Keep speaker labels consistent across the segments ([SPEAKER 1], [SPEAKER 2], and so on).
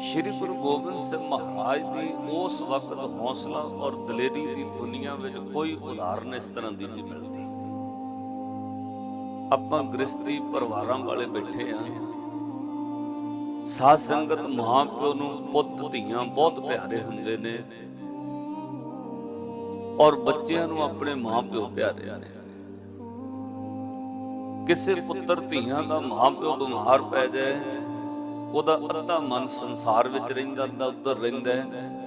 [SPEAKER 1] ਸ਼੍ਰੀ ਗੁਰੂ ਗੋਬਿੰਦ ਸਿੰਘ ਮਹਾਰਾਜ ਦੀ ਉਸ ਵਕਤ ਹੌਸਲਾ ਔਰ ਦਲੇਰੀ ਦੀ ਦੁਨੀਆ ਵਿੱਚ ਕੋਈ ਉਦਾਹਰਨ ਇਸ ਤਰ੍ਹਾਂ ਦੀ ਨਹੀਂ ਮਿਲਦੀ। ਆਪਾਂ ਗ੍ਰਸਤੀ ਪਰਿਵਾਰਾਂ ਵਾਲੇ ਬੈਠੇ ਆ। ਸਾਧ ਸੰਗਤ ਮਹਾਂਪਿਓ ਨੂੰ ਪੁੱਤ, ਧੀਆਂ ਬਹੁਤ ਪਿਆਰੇ ਹੁੰਦੇ ਨੇ ਔਰ ਬੱਚਿਆਂ ਨੂੰ ਆਪਣੇ ਮਾਪਿਓ ਪਿਆਰੇ ਨੇ। ਕਿਸੇ ਪੁੱਤਰ, ਧੀਆਂ ਦਾ ਮਾਪਿਓ ਬਿਮਾਰ ਪੈ ਜਾਏ ਉਹਦਾ ਅੱਧਾ ਮਨ ਸੰਸਾਰ ਵਿੱਚ ਰਹਿੰਦਾ, ਅੱਧਾ ਉੱਧਰ ਰਹਿੰਦਾ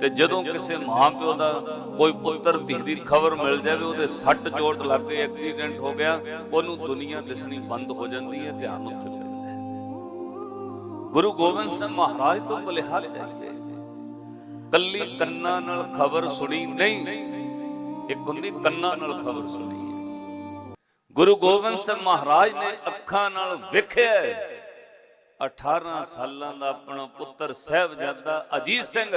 [SPEAKER 1] ਤੇ ਜਦੋਂ ਕਿਸੇ ਮਾਪਿਓ ਦਾ ਕੋਈ ਪੁੱਤਰ ਧੀ ਦੀ ਖਬਰ ਮਿਲ ਜਾਵੇ, ਉਹਦੇ ਸੱਟ ਚੋਟ ਲੱਗ ਗਈ, ਐਕਸੀਡੈਂਟ ਹੋ ਗਿਆ, ਉਹਨੂੰ ਦੁਨੀਆ ਦਿਸਣੀ ਬੰਦ ਹੋ ਜਾਂਦੀ ਹੈ, ਧਿਆਨ ਉੱਥੇ ਪੈਂਦਾ ਹੈ। ਗੁਰੂ ਗੋਬਿੰਦ ਸਿੰਘ ਮਹਾਰਾਜ ਤੋਂ ਬਲਿਹਾਰ ਜਾਂਦੇ ਕੱਲੀ ਕੰਨਾਂ ਨਾਲ ਖਬਰ ਸੁਣੀ ਨਹੀਂ, ਇੱਕ ਹੁੰਦੀ ਕੰਨਾਂ ਨਾਲ ਖਬਰ ਸੁਣੀ। ਗੁਰੂ ਗੋਬਿੰਦ ਸਿੰਘ ਮਹਾਰਾਜ ਨੇ ਅੱਖਾਂ ਨਾਲ ਵੇਖਿਆ 18 ਸਾਲਾਂ ਦਾ ਆਪਣਾ ਪੁੱਤਰ ਸਹਿਬਜ਼ਾਦਾ ਅਜੀਤ ਸਿੰਘ,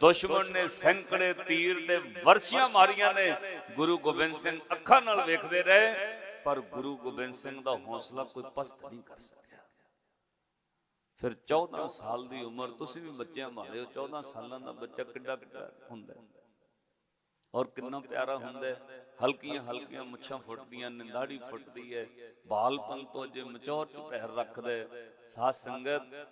[SPEAKER 1] ਦੁਸ਼ਮਣ ਨੇ ਸੈਂਕੜੇ ਤੀਰ ਤੇ ਵਰਸ਼ੀਆਂ ਮਾਰੀਆਂ ਨੇ। ਗੁਰੂ ਗੋਬਿੰਦ ਸਿੰਘ ਅੱਖਾਂ ਨਾਲ ਵੇਖਦੇ ਰਹੇ, ਪਰ ਗੁਰੂ ਗੋਬਿੰਦ ਸਿੰਘ ਦਾ ਹੌਸਲਾ ਕੋਈ ਪਸਤ ਨਹੀਂ ਕਰ ਸਕਿਆ। ਫਿਰ 14 ਸਾਲ ਦੀ ਉਮਰ, ਤੁਸੀਂ ਵੀ ਬੱਚਿਆਂ ਮਾਰੇ ਹੋ 14 ਸਾਲਾਂ ਦਾ ਬੱਚਾ ਕਿੱਡਾ ਕਿੱਡਾ ਹੁੰਦਾ ਔਰ ਕਿੰਨਾ ਪਿਆਰਾ ਹੁੰਦਾ ਹਲਕੀਆਂ ਹਲਕੀਆਂ ਮੁੱਛਾਂ ਫੁੱਟਦੀਆਂ, ਨਿੰਦਾੜੀ ਫੁੱਟਦੀ ਹੈ। ਬਾਲਪਨ ਤੋਂ ਜੇ ਮਚੌਰ ਚ ਪੈਰ ਰੱਖਦਾ ਸਾਧ ਸੰਗਤ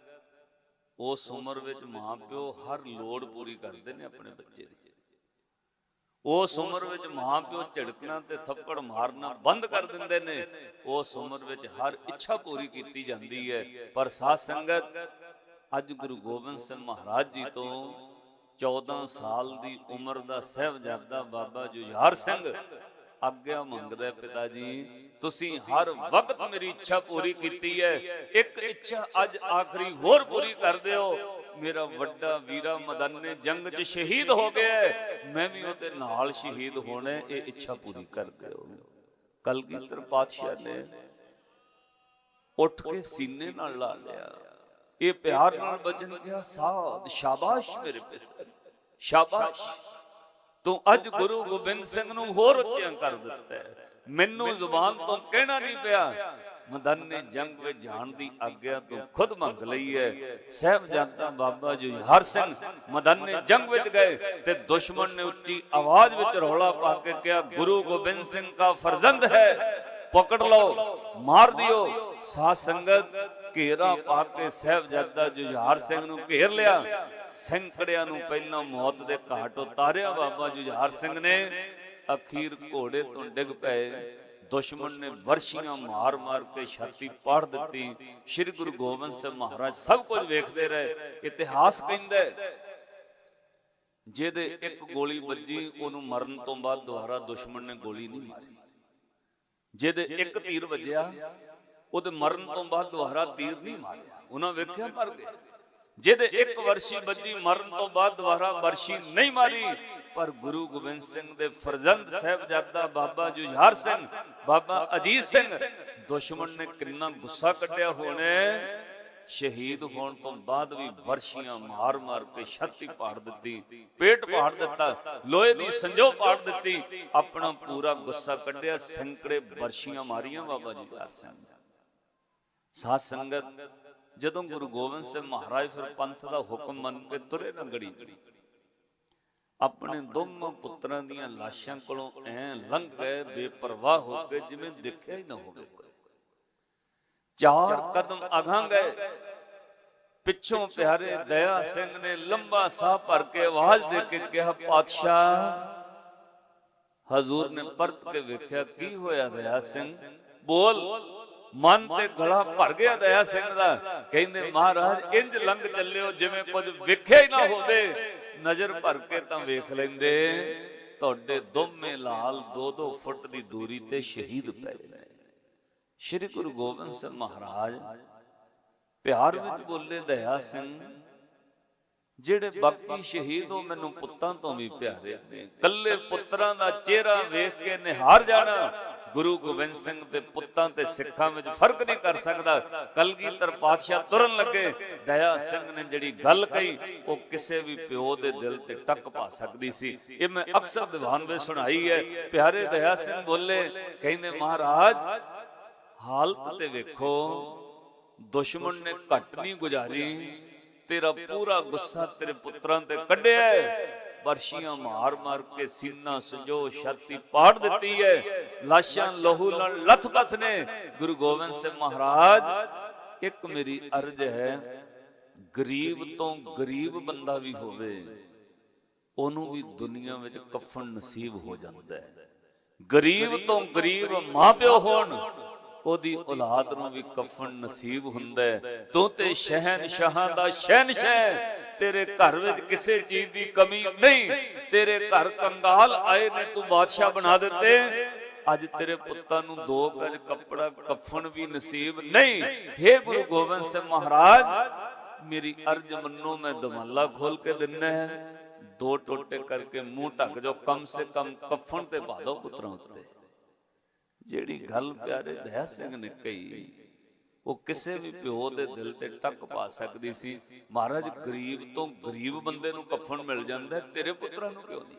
[SPEAKER 1] ਉਸ ਉਮਰ ਵਿੱਚ ਮਾਪਿਓ ਹਰ ਲੋੜ ਪੂਰੀ ਕਰਦੇ ਨੇ ਆਪਣੇ ਬੱਚੇ ਦੀ। ਉਸ ਉਮਰ ਵਿੱਚ ਮਾਪਿਓ ਝਿੜਕਣਾ ਤੇ ਥੱਪੜ ਮਾਰਨਾ ਬੰਦ ਕਰ ਦਿੰਦੇ ਨੇ। ਉਸ ਉਮਰ ਵਿੱਚ ਹਰ ਇੱਛਾ ਪੂਰੀ ਕੀਤੀ ਜਾਂਦੀ ਹੈ। ਪਰ ਸਾਧ ਸੰਗਤ ਅੱਜ ਗੁਰੂ ਗੋਬਿੰਦ ਸਿੰਘ ਮਹਾਰਾਜ ਜੀ ਤੋਂ 14 ਸਾਲ ਦੀ ਉਮਰ ਦਾ ਸਹਿਬਜ਼ਾਦਾ ਬਾਬਾ ਜੁਝਾਰ ਸਿੰਘ ਆਗਿਆ ਮੰਗਦਾ ਪਿਤਾ ਜੀ ਤੁਸੀਂ ਹਰ ਵਕਤ ਮੇਰੀ ਇੱਛਾ ਪੂਰੀ ਕੀਤੀ ਹੈ। ਇੱਕ ਇੱਛਾ ਅੱਜ ਆਖਰੀ ਹੋਰ ਪੂਰੀ ਕਰ ਦਿਓ। ਮੇਰਾ ਵੱਡਾ ਵੀਰਾ ਮਦਨ ਨੇ ਜੰਗ 'ਚ ਸ਼ਹੀਦ ਹੋ ਗਿਆ। ਮੈਂ ਵੀ ਉਹਦੇ ਨਾਲ ਸ਼ਹੀਦ ਹੋਣਾ ਇਹ ਇੱਛਾ ਪੂਰੀ ਕਰ ਦਿਓ। ਕਲਗੀਧਰ ਪਾਤਸ਼ਾਹ ਨੇ ਉੱਠ ਕੇ ਸੀਨੇ ਨਾਲ ਲਾ ਲਿਆ ਇਹ ਪਿਆਰ ਨਾਲ ਬਚਨ ਕਿਹਾ ਸਾਧ ਸ਼ਾਬਾਸ਼ ਮੇਰੇ ਪਿਸਰ। ਸ਼ਾਬਾਸ਼। ਤੂੰ ਅੱਜ ਗੁਰੂ ਗੋਬਿੰਦ ਸਿੰਘ ਨੂੰ ਹੋਰ ਉੱਚਿਆਂ ਕਰ ਦਿੱਤਾ ਹੈ। ਮੈਨੂੰ ਜ਼ੁਬਾਨ ਤੋਂ ਕਹਿਣਾ ਨਹੀਂ ਪਿਆ। ਮਦਨ ਨੇ ਜੰਗ ਵਿੱਚ ਜਾਣ ਦੀ ਆਗਿਆ ਤੂੰ ਖੁਦ ਮੰਗ ਲਈ ਹੈ। ਸਹਿਬਜ਼ਾਦਾ ਬਾਬਾ ਜੀ ਹਰ ਸਿੰਘ ਮਦਨ ਨੇ ਜੰਗ ਵਿੱਚ ਗਏ ਤੇ ਦੁਸ਼ਮਣ ਨੇ ਉੱਚੀ ਆਵਾਜ਼ ਵਿੱਚ ਰੌਲਾ ਪਾ ਕੇ ਕਿਹਾ ਗੁਰੂ ਗੋਬਿੰਦ ਸਿੰਘ ਦਾ ਫਰਜ਼ੰਦ ਹੈ। ਪਕੜ ਲਓ ਮਾਰ ਦਿਓ। ਸਾਧ ਸੰਗਤ ਘੇਰਾ ਪਾ ਕੇ ਸਹਿਬਜ਼ਾਦਾ ਜੁਝਾਰ ਸਿੰਘ ਨੂੰ ਘੇਰ ਲਿਆ। ਸੈਂਕੜਿਆਂ ਨੂੰ ਪਹਿਲਾਂ ਮੌਤ ਦੇ ਘਾਟ ਉਤਾਰਿਆ ਬਾਬਾ ਜੁਝਾਰ ਸਿੰਘ ਨੇ। ਅਖੀਰ ਘੋੜੇ ਤੋਂ ਡਿੱਗ ਪਏ। ਦੁਸ਼ਮਣ ਨੇ ਵਰਸ਼ੀਆਂ ਮਾਰ-ਮਾਰ ਕੇ ਛਾਤੀ ਪਾੜ ਦਿੱਤੀ। ਸ੍ਰੀ ਗੁਰੂ ਗੋਬਿੰਦ ਸਿੰਘ ਮਹਾਰਾਜ ਸਭ ਕੁਝ ਵੇਖਦੇ ਰਹੇ। ਇਤਿਹਾਸ ਕਹਿੰਦਾ ਜਿਹਦੇ ਇੱਕ ਗੋਲੀ ਵੱਜੀ, ਉਹਨੂੰ ਮਰਨ ਤੋਂ ਬਾਅਦ ਦੁਬਾਰਾ ਦੁਸ਼ਮਣ ਨੇ ਗੋਲੀ ਨਹੀਂ ਮਾਰੀ। ਜਿਹਦੇ ਇੱਕ ਤੀਰ ਵੱਜਿਆ, ਉਹਦੇ ਮਰਨ ਤੋਂ ਬਾਅਦ ਦੁਬਾਰਾ ਤੀਰ ਨਹੀਂ ਮਾਰਿਆ। ਉਹਨਾਂ ਵੇਖਿਆ ਮਰ ਗਿਆ ਜਿਹਦੇ ਇੱਕ ਵਰਸ਼ੀ ਵੱਜੀ, ਮਰਨ ਤੋਂ ਬਾਅਦ ਦੁਬਾਰਾ ਵਰਸ਼ੀ ਨਹੀਂ ਮਾਰੀ ਪਰ ਗੁਰੂ ਗੋਬਿੰਦ ਸਿੰਘ ਦੇ ਫਰਜ਼ੰਦ ਸਾਹਿਬਜ਼ਾਦਾ ਬਾਬਾ ਜੁਝਾਰ ਸਿੰਘ, ਬਾਬਾ ਅਜੀਤ ਸਿੰਘ, ਦੁਸ਼ਮਣ ਨੇ ਕਿੰਨਾ ਗੁੱਸਾ ਕੱਢਿਆ ਹੋਣਾ। ਸ਼ਹੀਦ ਹੋਣ ਤੋਂ ਬਾਅਦ ਵੀ ਵਰਸ਼ੀਆਂ ਮਾਰ-ਮਾਰ ਕੇ ਛਾਤੀ ਪਾੜ ਦਿੱਤੀ, ਪੇਟ ਪਾੜ ਦਿੱਤਾ, ਲੋਹੇ ਦੀ ਸੰਜੋ ਪਾੜ ਦਿੱਤੀ, ਆਪਣਾ ਪੂਰਾ ਗੁੱਸਾ ਕੱਢਿਆ, ਸੰਕੜੇ ਵਰਸ਼ੀਆਂ ਮਾਰੀਆਂ ਬਾਬਾ ਜੀ ਦਾ ਸਿੰਘ। ਸਾਧ ਸੰਗਤ, ਜਦੋਂ ਗੁਰੂ ਗੋਬਿੰਦ ਸਿੰਘ ਮਹਾਰਾਜ ਫਿਰ ਪੰਥ ਦਾ ਹੁਕਮ ਮੰਨ ਕੇ ਤੁਰੇ ਨੰਗੜੀ ਆਪਣੇ ਦੋਨੋਂ ਪੁੱਤਰਾਂ ਦੀਆਂ ਲਾਸ਼ਾਂ ਕੋਲੋਂ ਐ ਲੰਘ ਗਏ, ਬੇਪਰਵਾਹ ਹੋ ਕੇ ਜਿਵੇਂ ਦੇਖਿਆ ਹੀ ਨਾ ਹੋਵੇ। ਚਾਰ ਕਦਮ ਅਗਾਂ ਗਏ। ਪਿੱਛੋਂ ਪਿਆਰੇ ਦਇਆ ਸਿੰਘ ਨੇ ਲੰਬਾ ਸਾਹ ਭਰ ਕੇ ਆਵਾਜ਼ ਦੇ ਕੇ ਕਿਹਾ, ਪਾਤਸ਼ਾਹ, ਹਜ਼ੂਰ ਨੇ ਪਰਤ ਕੇ ਵੇਖਿਆ, ਕੀ ਹੋਇਆ ਦਇਆ ਸਿੰਘ? ਬੋਲ, ਮਨ ਤੇ ਗਲਾ ਭਰ ਗਿਆ ਦਇਆ ਸਿੰਘ ਦਾ। ਕਹਿੰਦੇ, ਮਹਾਰਾਜ, ਇੰਜ ਲੰਘ ਚੱਲਿਓ, ਜਿਵੇਂ ਕੁਝ ਵੇਖਿਆ ਹੀ ਨਾ ਹੋਵੇ। ਨਜ਼ਰ ਭਰ ਕੇ ਤਾਂ ਵੇਖ ਲੈਂਦੇ, ਤੁਹਾਡੇ ਦੋਵੇਂ ਲਾਲ 2-2 ਫੁੱਟ ਦੀ ਦੂਰੀ ਤੇ ਸ਼ਹੀਦ ਪਏ ਨੇ ਸ਼੍ਰੀ ਗੁਰੂ ਗੋਬਿੰਦ ਸਿੰਘ ਮਹਾਰਾਜ, ਪਿਆਰ ਵਿੱਚ ਬੋਲੇ ਦਇਆ ਸਿੰਘ, ਜਿਹੜੇ ਬਾਕੀ ਸ਼ਹੀਦ ਉਹ ਮੈਨੂੰ ਪੁੱਤਾਂ ਤੋਂ ਵੀ ਪਿਆਰੇ ਨੇ, ਕੱਲੇ ਪੁੱਤਰਾਂ ਦਾ ਚਿਹਰਾ ਵੇਖ ਕੇ ਨਿਹਾਰ ਜਾਣਾ ਗੁਰੂ ਗੋਬਿੰਦ ਸਿੰਘ ਤੇ ਪੁੱਤਾਂ ਤੇ ਸਿੱਖਾਂ ਵਿੱਚ ਫ਼ਰਕ ਨਹੀਂ ਕਰ ਸਕਦਾ। ਕਲਗੀਧਰ ਪਾਤਸ਼ਾਹ ਤੁਰਨ ਲੱਗੇ। ਦਇਆ ਸਿੰਘ ਨੇ ਜਿਹੜੀ ਗੱਲ ਕਹੀ, ਉਹ ਕਿਸੇ ਵੀ ਪਿਓ ਦੇ ਦਿਲ ਤੇ ਟੱਕ ਪਾ ਸਕਦੀ ਸੀ। ਇਹ ਮੈਂ ਅਕਸਰ ਦੀਵਾਨ ਵਿੱਚ ਸੁਣਾਈ ਹੈ। ਪਿਆਰੇ ਦਇਆ ਸਿੰਘ ਬੋਲੇ, ਕਹਿੰਦੇ, ਮਹਾਰਾਜ, ਹਾਲਤ ਤੇ ਵੇਖੋ, ਦੁਸ਼ਮਣ ਨੇ ਘੱਟ ਨਹੀਂ ਗੁਜ਼ਾਰੀ। ਤੇਰਾ ਪੂਰਾ ਗੁੱਸਾ ਤੇਰੇ ਪੁੱਤਰਾਂ ਤੇ ਕੱਢਿਆ ਹੈ। ਮਾਰ ਮਾਰ ਕੇ ਸੀਨਾ ਸਜੋ ਛਾਤੀ ਪਾੜ ਦਿੱਤੀ ਹੈ। ਲਾਸ਼ਾਂ ਲਹੂ ਨਾਲ ਲੱਥ-ਪੱਥ ਨੇ। ਗੁਰੂ ਗੋਬਿੰਦ ਸਿੰਘ ਮਹਾਰਾਜ, ਇੱਕ ਮੇਰੀ ਅਰਜ਼ ਹੈ, ਗਰੀਬ ਤੋਂ ਗਰੀਬ ਬੰਦਾ ਵੀ ਹੋਵੇ, ਉਹਨੂੰ ਵੀ ਦੁਨੀਆ ਵਿੱਚ ਕਫਨ ਨਸੀਬ ਹੋ ਜਾਂਦਾ ਹੈ। ਗਰੀਬ ਤੋਂ ਗਰੀਬ ਮਾਪਿਓ ਹੋਣ, ਉਹਦੀ ਔਲਾਦ ਨੂੰ ਵੀ ਕਫਨ ਨਸੀਬ ਹੁੰਦਾ ਹੈ। ਤੂੰ ਤੇ ਸ਼ਹਿਨਸ਼ਾਹਾਂ ਦਾ ਸ਼ਹਿਨਸ਼ਾਹ ਤੇਰੇ ਘਰ ਵਿੱਚ ਕਿਸੇ ਚੀਜ਼ ਦੀ ਕਮੀ ਨਹੀਂ। ਤੇਰੇ ਘਰ ਕੰਗਾਲ ਆਏ ਨੇ, ਤੂੰ ਬਾਦਸ਼ਾਹ ਬਣਾ ਦਿੱਤੇ। ਅੱਜ ਤੇਰੇ ਪੁੱਤਾਂ ਨੂੰ ਦੋ ਗਜ ਕੱਪੜਾ, ਕਫਨ ਵੀ ਨਸੀਬ ਨਹੀਂ। हे ਗੁਰੂ ਗੋਬਿੰਦ ਸਿੰਘ ਮਹਾਰਾਜ, ਮੇਰੀ ਅਰਜ ਮੰਨੋ, ਮੈਂ ਦਮਾਲਾ ਖੋਲ ਕੇ ਦਿੰਨਾ ਹੈ। ਦੋ ਟੋਟੇ ਕਰਕੇ ਮੂੰਹ ਢੱਕ ਜਾਓ, ਕਮ ਸੇ ਕਮ ਕਫਨ ਤੇ ਪਾ ਦੋ ਪੁੱਤਰਾਂ ਉੱਤੇ। ਜਿਹੜੀ ਗੱਲ ਪਿਆਰੇ ਦਇਆ ਸਿੰਘ ਨੇ ਕਹੀ ਉਹ ਕਿਸੇ ਵੀ ਪਿਓ ਦੇ ਦਿਲ ਤੇ ਟੱਕ ਪਾ ਸਕਦੀ ਸੀ। ਮਹਾਰਾਜ ਗਰੀਬ ਤੋਂ ਗਰੀਬ ਬੰਦੇ ਨੂੰ ਕਫਨ ਮਿਲ ਜਾਂਦਾ ਤੇਰੇ ਪੁੱਤਰਾਂ ਨੂੰ ਕਿਉਂ ਨਹੀਂ?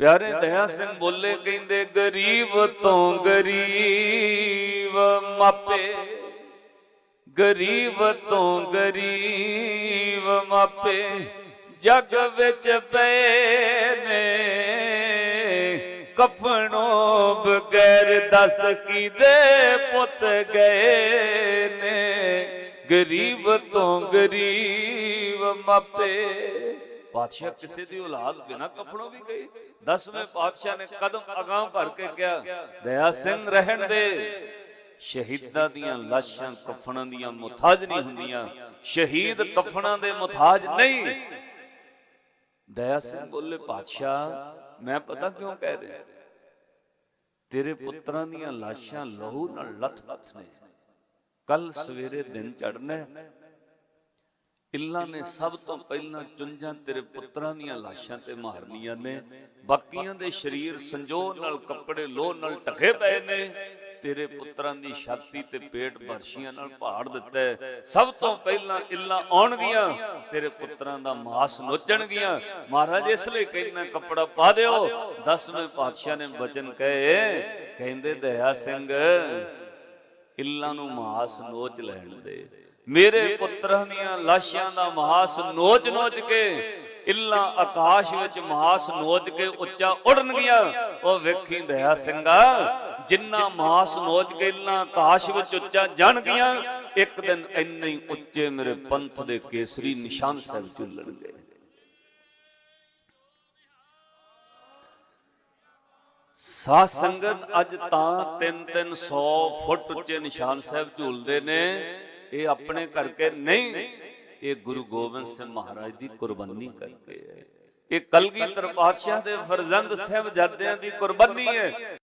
[SPEAKER 1] ਪਿਆਰੇ ਦਇਆ ਸਿੰਘ ਬੋਲੇ ਕਹਿੰਦੇ ਗਰੀਬ ਤੋਂ ਗਰੀਬ ਮਾਪੇ ਗਰੀਬ ਤੋਂ ਗਰੀਬ ਮਾਪੇ ਜਗ ਵਿੱਚ ਪਏ ਨੇ ਕਫਨੋਂ ਦੱਸ ਕੀਦੇ ਪੁੱਤ ਗਏ ਨੇ? ਗਰੀਬ ਤੋਂ ਗਰੀਬ ਮਾਪੇ। ਪਾਤਸ਼ਾਹ ਕਿਸੇ ਦੀ ਔਲਾਦ ਬਿਨਾ ਕਫਨੋਂ ਵੀ ਗਈ। ਦਸਵੇਂ ਪਾਤਸ਼ਾਹ ਨੇ ਕਦਮ ਅਗਾਹ ਭਰ ਕੇ ਕਿਹਾ, ਦਇਆ ਸਿੰਘ, ਰਹਿਣ ਦੇ। ਸ਼ਹੀਦਾਂ ਦੀਆਂ ਲਾਸ਼ਾਂ ਕਫਨਾਂ ਦੀਆਂ ਮੁਤਾਜ ਨਹੀਂ ਹੁੰਦੀਆਂ। ਸ਼ਹੀਦ ਕਫਨਾਂ ਦੇ ਮੁਤਾਜ ਨਹੀਂ। ਦਇਆ ਸਿੰਘ ਬੋਲੇ, ਪਾਤਸ਼ਾਹ, ਮੈਂ ਪਤਾ ਕਿਉਂ ਕਹਿ ਰਿਹਾ? ਤੇਰੇ ਪੁੱਤਰਾਂ ਦੀਆਂ ਲਾਸ਼ਾਂ ਲਹੂ ਨਾਲ ਲੱਥ-ਪੱਥ ਨੇ। ਕੱਲ ਸਵੇਰੇ ਦਿਨ ਚੜਨਾ ਇੱਲਾਂ ਨੇ ਸਭ ਤੋਂ ਪਹਿਲਾਂ ਚੁੰਝਾਂ ਤੇਰੇ ਪੁੱਤਰਾਂ ਦੀਆਂ ਲਾਸ਼ਾਂ ਤੇ ਮਾਰਨੀਆਂ ਨੇ। ਬਾਕੀਆਂ ਦੇ ਸਰੀਰ ਸੰਜੋਗ ਨਾਲ ਕੱਪੜੇ ਲੋਹ ਨਾਲ ਢਕੇ ਪਏ ਨੇ। ਤੇਰੇ ਪੁੱਤਰਾਂ ਦੀ ਛਾਤੀ ਤੇ ਪੇਟ ਬਰਸ਼ੀਆਂ ਨਾਲ ਭਾੜ ਦਿੱਤਾ ਸਭ ਤੋਂ ਪਹਿਲਾਂ ਇੱਲਾ ਆਉਣਗੀਆਂ, ਤੇਰੇ ਪੁੱਤਰਾਂ ਦਾ ਮਾਸ ਨੋਚਣਗੀਆਂ। ਮਹਾਰਾਜ, ਇਸ ਲਈ ਕਹਿੰਦਾ, ਕੱਪੜਾ ਪਾ ਦਿਓ। ਦਸਵੇਂ ਪਾਤਸ਼ਾਹ ਨੇ ਬਚਨ ਕਹੇ, ਕਹਿੰਦੇ, ਦਇਆ ਸਿੰਘ, ਇੱਲਾਂ ਨੂੰ ਮਾਸ ਨੋਚ ਲੈਣ ਦੇ। ਮੇਰੇ ਪੁੱਤਰਾਂ ਦੀਆਂ ਲਾਸ਼ਾਂ ਦਾ ਮਾਸ ਨੋਚ ਨੋਚ ਕੇ, ਇੱਲਾਂ ਆਕਾਸ਼ ਵਿੱਚ ਮਾਸ ਨੋਚ ਕੇ ਉੱਚਾ ਉੜਨਗੀਆਂ ਉਹ ਵੇਖੀ, ਦਇਆ ਸਿੰਘਾ ਜਿੰਨਾ ਮਾਸ ਨੋਚ ਕੇ ਇੱਲਾਂ ਵਿੱਚ ਉੱਚਾ ਜਾਣਗੀਆਂ, ਇੱਕ ਦਿਨ ਇੰਨੇ ਹੀ ਉੱਚੇ ਮੇਰੇ ਪੰਥ ਦੇ ਕੇਸਰੀ ਨਿਸ਼ਾਨ ਸਾਹਿਬ ਝੁੱਲਣਗੇ। ਸਾਧ ਸੰਗਤ ਅੱਜ ਤਾਂ 3-300 ਫੁੱਟ ਉੱਚੇ ਨਿਸ਼ਾਨ ਸਾਹਿਬ ਝੂਲਦੇ ਨੇ। ਇਹ ਆਪਣੇ ਕਰਕੇ ਨਹੀਂ, ਇਹ ਗੁਰੂ ਗੋਬਿੰਦ ਸਿੰਘ ਮਹਾਰਾਜ ਦੀ ਕੁਰਬਾਨੀ ਕਰਕੇ ਹੈ। ਇਹ ਕਲਗੀਧਰ ਪਾਤਸ਼ਾਹ ਦੇ ਫਰਜ਼ੰਦ ਸਾਹਿਬਜ਼ਾਦਿਆਂ ਦੀ ਕੁਰਬਾਨੀ ਹੈ।